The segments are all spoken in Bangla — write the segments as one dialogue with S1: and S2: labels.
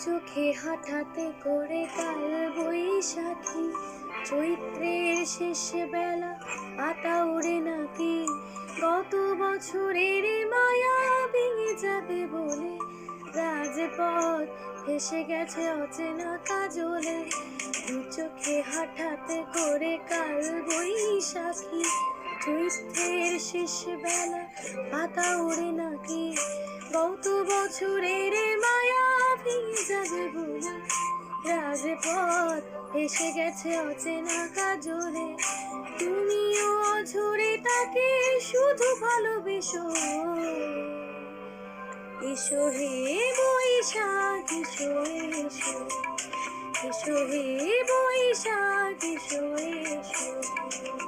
S1: চোখে হঠাৎ করে কাল বৈশাখী চৈত্রের শেষ বেলা পাতা ওড়ে নাকি? গত বছরের মায়া ভেঙে যাবে বলে রাজপথ ভেসে গেছে অচেনা কাজলে। দু চোখে হঠাৎ করে কাল বৈশাখী চৈত্রের শেষ বেলা পাতা ওড়ে নাকি। গত বছরের মায়া ভেঙে যাবে বলে রাজপথ এসে গেছে অচেনা কাজলে। তুমিও অঝরে তাকে শুধু ভালোবেসো। এসো হে বৈশাখ, এসো এসো। এসো হে বৈশাখ, এসো এসো।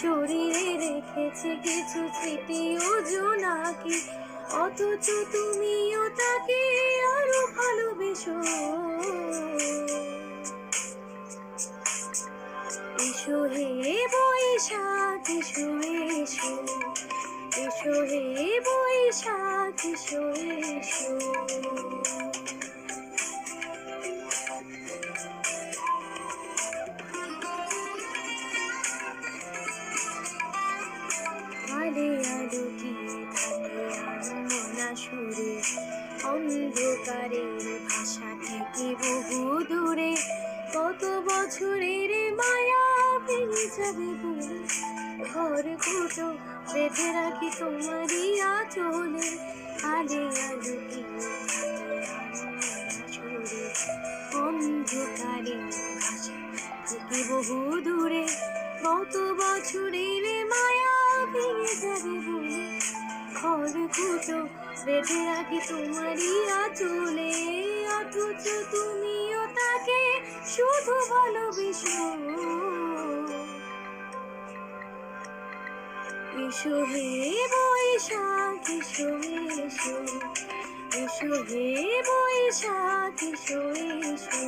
S1: শরীরে রেখেছে কিছু স্মৃতি ও জোনাকি অথচ তুমিও তাকে আরও ভালোবেসো। এসো হে বৈশাখ এসো এসো। এসো হে বৈশাখ এসো এসো। সুরে, অন্ধকারের ভাষা থেকে বহু দূরে? কত বছরের মায়া ভেঙে যাবে বলে ঘর কুটো বেঁধে রাখি তোমারই আচলে। আলে অন্ধকারের ভাষা থেকে বহু দূরে? কত বছরের মায়া ভেঙে যাবে বলে ঘর কুটো বেঁধে রাখি তোমারই আচলে। অথচ তুমিও তাকে শুধু ভালোবেসো। এসো হে বৈশাখ, এসো এসো। এসো হে বৈশাখ, এসো এসো।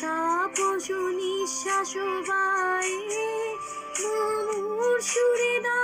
S1: তাপস নিঃশ্বাস বায়ে সুরে দাউরায়